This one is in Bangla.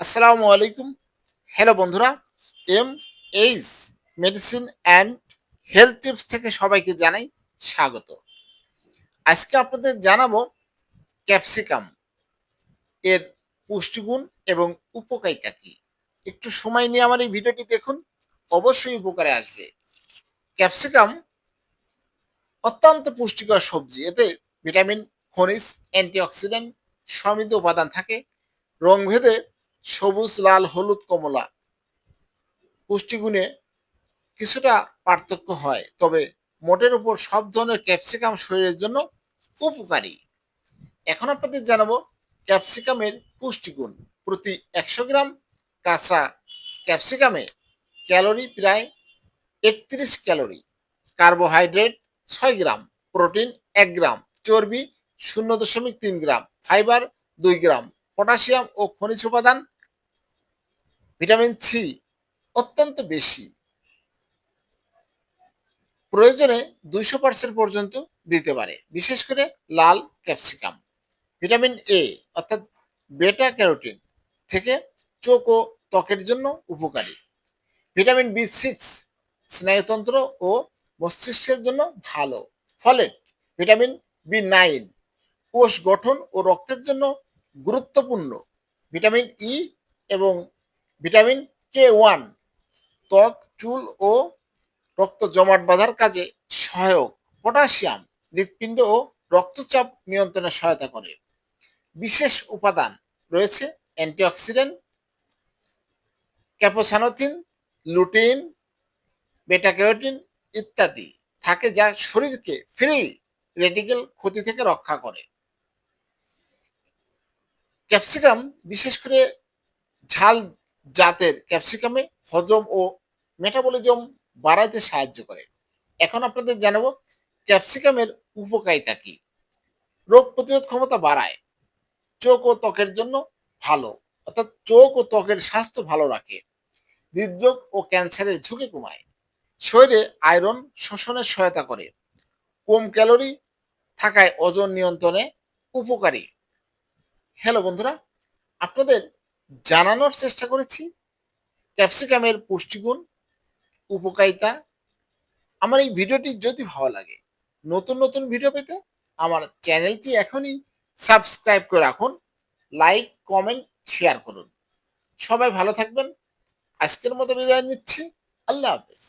আসসালামু আলাইকুম। হ্যালো বন্ধুরা M H medicine and health tips থেকে সবাইকে জানাই স্বাগত। আজকে আপনাদের জানাব ক্যাপসিকাম এর পুষ্টিগুণ এবং উপকারিতা কি। একটু সময় নিয়ে আমার এই ভিডিওটি দেখুন, অবশ্যই উপকারে আসবে। ক্যাপসিকাম অত্যন্ত পুষ্টিকর সবজি, এতে ভিটামিন খনিজ অ্যান্টিঅক্সিডেন্ট সমৃদ্ধ উপাদান থাকে। রংভেদে সবুজ, লাল, হলুদ, কমলা। পুষ্টিগুণে কিছুটা পার্থক্য হয়, তবে মোটের উপর সব ধরনের ক্যাপসিকাম শরীরের জন্য উপকারী। এখন আপনাদের জানাব ক্যাপসিকামের পুষ্টিগুণ। প্রতি একশো গ্রাম কাঁচা ক্যাপসিকামে ক্যালোরি প্রায় একত্রিশ ক্যালোরি। কার্বোহাইড্রেট ছয় গ্রাম, প্রোটিন এক গ্রাম, চর্বি শূন্য দশমিক তিন গ্রাম, ফাইবার দুই গ্রাম, পটাশিয়াম ও খনিজ উপাদান ভিটামিন সি অত্যন্ত বেশি। প্রয়োজনে দুইশো পার্সেন্ট পর্যন্ত দিতে পারে, বিশেষ করে লাল ক্যাপসিকাম। ভিটামিন এ অর্থাৎ বেটা ক্যারোটিন, থেকে চোখ ও ত্বকের জন্য উপকারী। ভিটামিন বি সিক্স স্নায়ুতন্ত্র ও মস্তিষ্কের জন্য ভালো। ফলেট ভিটামিন বি নাইন কোষ গঠন ও রক্তের জন্য গুরুত্বপূর্ণ। ভিটামিন ই এবং ভিটামিন কে ওয়ান। ত্বক, চুল ও রক্ত জমাট বাঁধার কাজে সহায়ক। পটাশিয়াম, হৃৎপিণ্ড ও রক্তচাপ নিয়ন্ত্রণে সহায়তা করে। বিশেষ উপাদান রয়েছে অ্যান্টিঅক্সিডেন্ট, ক্যাপোসানোথিন, লুটিন বেটাক্যারোটিন ইত্যাদি থাকে যা শরীরকে ফ্রি রেডিকেল ক্ষতি থেকে রক্ষা করে। ক্যাপসিকাম, বিশেষ করে ঝাল জাতের ক্যাপসিকামে হজম ও মেটাবলিজম বাড়াইতে সাহায্য করে। এখন আপনাদের জানাব ক্যাপসিকামের উপকারিতা কি? রোগ প্রতিরোধ ক্ষমতা বাড়ায়, চোখ ও ত্বকের জন্য ভালো, অর্থাৎ চোখ ও ত্বকের স্বাস্থ্য ভালো রাখে, হৃদরোগ ও ক্যান্সারের ঝুঁকি কমায়, শরীরে আয়রন শোষণের সহায়তা করে, কম ক্যালোরি থাকায় ওজন নিয়ন্ত্রণে উপকারী। হ্যালো বন্ধুরা, আপনাদের জানানোর চেষ্টা করেছি। ক্যাপসিকামের পুষ্টিগুণ, উপকারিতা। আমার এই ভিডিওটি যদি ভালো লাগে, নতুন নতুন ভিডিও পেতে আমার চ্যানেলটি এখনই সাবস্ক্রাইব করে রাখুন। লাইক, কমেন্ট, শেয়ার করুন। সবাই ভালো থাকবেন। আজকের মতো বিদায় নিচ্ছি। আল্লাহ হাফেজ।